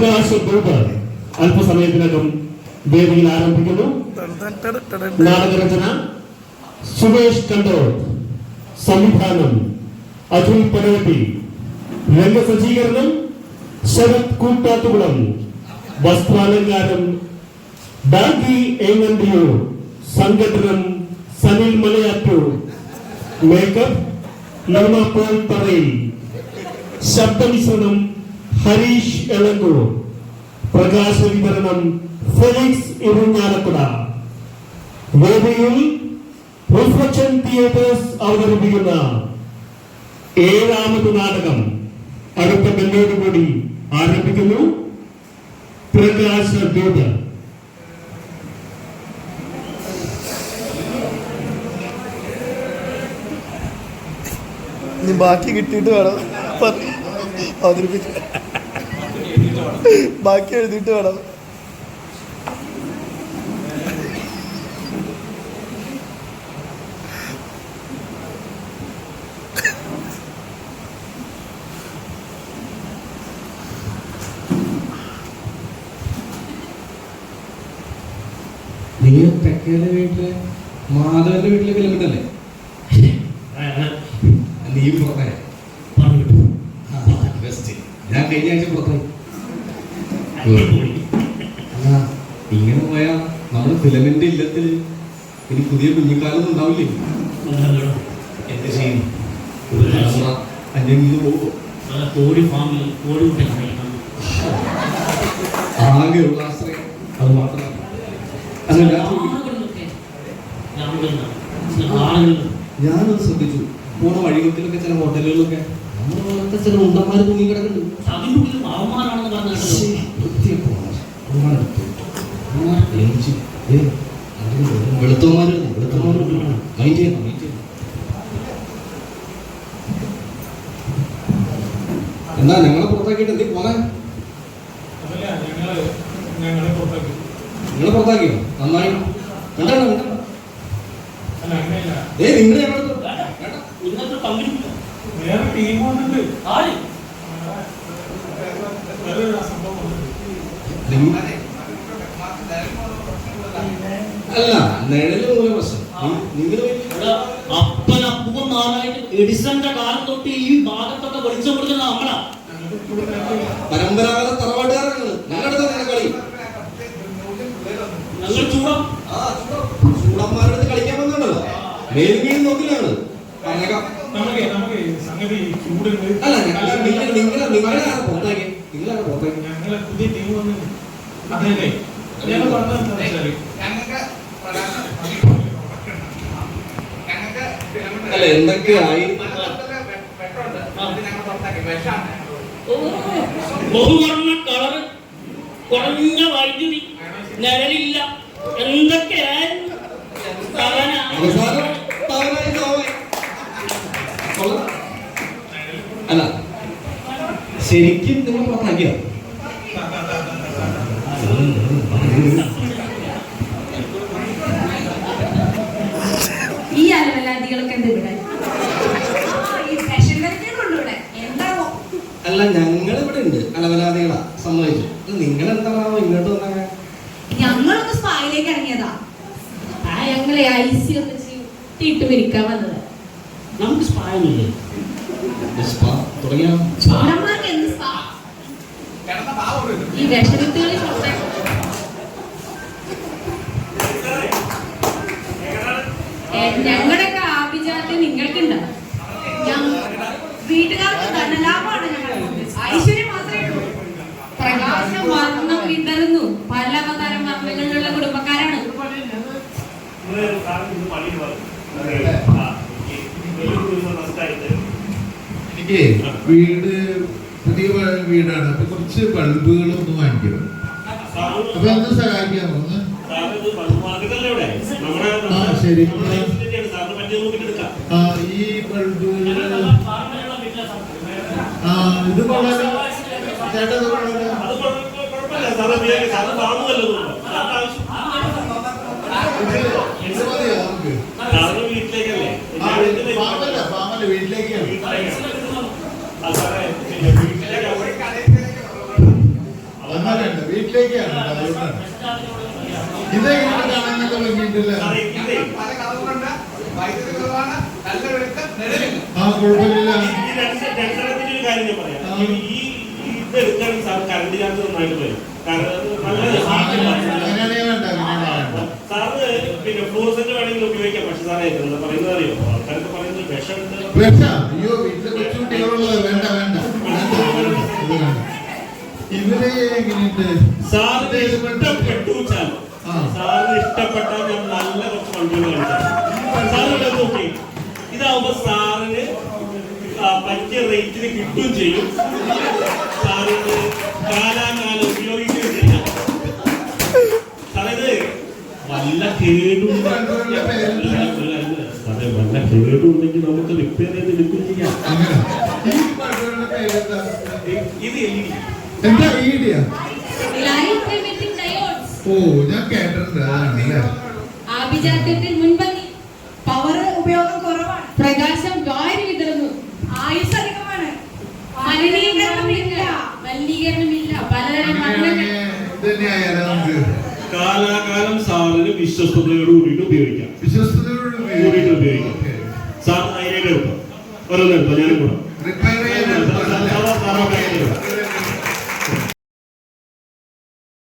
പ്രകാശ ഗ്രൂപ്പ് അല്പസമയത്തിനകം വേദിയിൽ ആരംഭിക്കുന്നു. നാടകരചന സുമേഷ് കണ്ടോർ സംവിധാനം അതുൽ പനോട്ടി. രംഗസജ്ജീകരണം ശരത് കൂട്ടാത്തുകുളം. വസ്ത്രാലങ്കാരം ഡാഗി ഏങ്ങണ്ടിയോ സംഘടനം സനിൽ മലയാറ്റൂർ. മേക്കപ്പ് നർമ്മ പോൾ പറയിൽ ശബ്ദമിശ്രണം ഹരീഷ് എളങ്കൂർ പ്രകാശ വിതരണം ഫെലിക്സ് ഇറുഞ്ഞാലക്കുട വേദിയിൽ റിഫ്ലക്ഷൻ തിയേറ്റേഴ്സ് അവതരിപ്പിക്കുന്ന ഏഴാമത് നാടകം അടുത്ത ബെല്ലോടുകൂടി ആരംഭിക്കുന്നു. പ്രകാശ ദൂത് ഇനി ബാക്കി കിട്ടിയിട്ട് വേണം. അവതരിപ്പിച്ച് ബാക്കി എഴുതിയിട്ട് വേണം. നീ തെക്കേലെ വീട്ടിലെ മാധവന്റെ നീ പുറത്തായ ഞാൻ കഴിഞ്ഞ ആഴ്ച പുറത്തായി ഇങ്ങനെ പോയാ നമ്മുടെ ഫിലമെന്റ് ഇല്ലത്തിൽ ഇനി പുതിയ കുഞ്ഞിക്കാലൊന്നും ഉണ്ടാവില്ലേ എന്ത് ചെയ്യും അന്യം കോടി ഫാമിൽ കഴിക്കണം ആകെയുള്ള ആശ്രയം അത് മാത്രമാണ് ഞാനത് ശ്രദ്ധിച്ചു. പോണ വഴികത്തിലൊക്കെ ചില ഹോട്ടലുകളിലൊക്കെ നമ്മുടെ ചില ഉണ്ടന്മാർ തൂങ്ങി കിടക്കുന്നുണ്ട് അതിന്റെ ഉള്ളിൽ വെളുത്തമാര് വെളുത്തമാര് മൈൻഡ് ചെയ്യണം എന്നാ ഞങ്ങളെ പുറത്താക്കിയിട്ട് എന്തി പോന്നെ? നിങ്ങളെ പുറത്താക്കിയോ? നന്നായി. അങ്ങനെയല്ല. ഏ നിങ്ങൾ ഞങ്ങളെ അപ്പൻ അപ്പുവൻ എഡിസന്റെ കാലം തൊട്ട് ഈ ഭാഗത്തൊക്കെ വെളിച്ചം കൊടുക്കുന്ന നമ്മളാ. പരമ്പരാഗത തറവാട്ടുകാരാണ്. ഞങ്ങളുടെ തന്നെ കളി. ഞങ്ങൾ ചൂടം. ചൂടന്മാരുടെ അടുത്ത് കളിക്കാൻ വന്നുണ്ടല്ലോ മേലും കീഴും നോക്കില്ലാണ് നമുക്ക് നമുക്ക് സംഗതി ചൂടുണ്ട്. അല്ല നിങ്ങൾ നിങ്ങൾ നിങ്ങളാണ് പുറത്താക്കി നിങ്ങളാണ് പുറത്താക്കി ഞങ്ങളെ പുതിയ ടീം വന്നു അതല്ലേ ഞാൻ പറഞ്ഞത് എന്താ വെച്ചാൽ അല്ല എന്തൊക്കെയായി? ബഹുവർണ കുറഞ്ഞ വൈദ്യുതി നിഴലില്ല. എന്തൊക്കെയായിരുന്നു. അല്ല ശരിക്കും നിങ്ങൾ പുറത്താക്കിയോ ഇവിടെ അല്ല ഞങ്ങൾ ഇവിടെ? ഉണ്ട് അലവലാദികളാ. സമ്മതിച്ചു. നിങ്ങൾ എന്താണോ ഇങ്ങോട്ട് വന്നേ? ഞങ്ങളൊന്ന് സ്പായിലേക്ക് ഇറങ്ങിയതാ. ആ ഞങ്ങളെ ഐസി ഒക്കെ ഒന്ന് ചീട്ട് വിരിക്കാൻ വന്നത്. നമുക്ക് സ്പായില്ലേ തുടങ്ങിയോ? എന്ത് സ്പാ? ഈ ഞങ്ങളുടെയൊക്കെ ആഭിജാത്യം നിങ്ങൾക്കുണ്ട്. വീട്ടുകാർക്ക് ധനലാഭമാണ് ഞങ്ങൾ ഐശ്വര്യം മാത്രമേ ഉള്ളൂ. പ്രകാശം വർണം വിതറുന്നു. പല അവതാരം വർണങ്ങളിലുള്ള കുടുംബക്കാരാണ്. എനിക്ക് വീട് പുതിയ വീടാണ്. അപ്പൊ കുറച്ച് ബൾബുകളൊന്ന് വാങ്ങിക്കണം? അപ്പൊ ഒന്ന് സഹായിക്കാമോ? ഒന്ന്? ആ ശരി. ഈ ബൾബ് ആ ഇത് കൊള്ളാലോ ചേട്ടാ കൊള്ളാലോ വീട്ടിലേക്കാണ് വീട്ടിലേക്കാണ് ഇതെങ്ങനെ കാണാനൊക്കെ സാറേ, ഇതേ, ആ കുഴപ്പമില്ല. ഈ രണ്ട് കാര്യം ഞാൻ ഈ ഈ ഇത് എടുക്കാൻ സാർ കറണ്ടിനകത്ത് നന്നായിട്ട് വരും സാറ് പിന്നെ ഫ്ലൂറസെന്റ് വേണമെങ്കിൽ ഉപയോഗിക്കാം പക്ഷെ സാറേ എന്താ പറയുന്നത് അറിയോ ആൾക്കാരൊക്കെ പറയുന്നത് വിഷമുണ്ട്. ഇവരെ എങ്ങനെയുണ്ട്? സാറിന് ഇഷ്ടപ്പെട്ടു. സാറിന് ഇഷ്ടപ്പെട്ടാൽ ഞാൻ നല്ല കുറച്ച് ബൾബുകൾ കാണിക്കാം. സാറിന് നോക്കി. ഇതാവുമ്പോ ആ, പറ്റിയ റേറ്റിന് കിട്ടുകയും ചെയ്യും. സാറിന് കാലാകാലം ഉപയോഗിക്കുകയും ചെയ്യാം. സാറേ വല്ല കേടും? അതെ വല്ല കേടുണ്ടെങ്കിൽ നമുക്ക് റിപ്പയർ ചെയ്ത് എടുക്കുകയും ചെയ്യാം. ഇത് എന്താ ഈടിയാ ഓ ഞാൻ കേട്ടിട്ടുണ്ട്. അതാണല്ലേ ആഭിജാത്യത്തിൽ മുൻപന്തി. പവർ ഉപയോഗം കുറവാണ്. പ്രകാശം കാലാകാലം സാറിന് വിശ്വസ്തയോട് കൂടിയിട്ട് ഉപയോഗിക്കാം. വിശ്വസ്തയോട് കൂടിയിട്ട് ഉപയോഗിക്കാം. സാർ അതിലേക്ക് എടുക്കാം ഞാനും കൂടാം.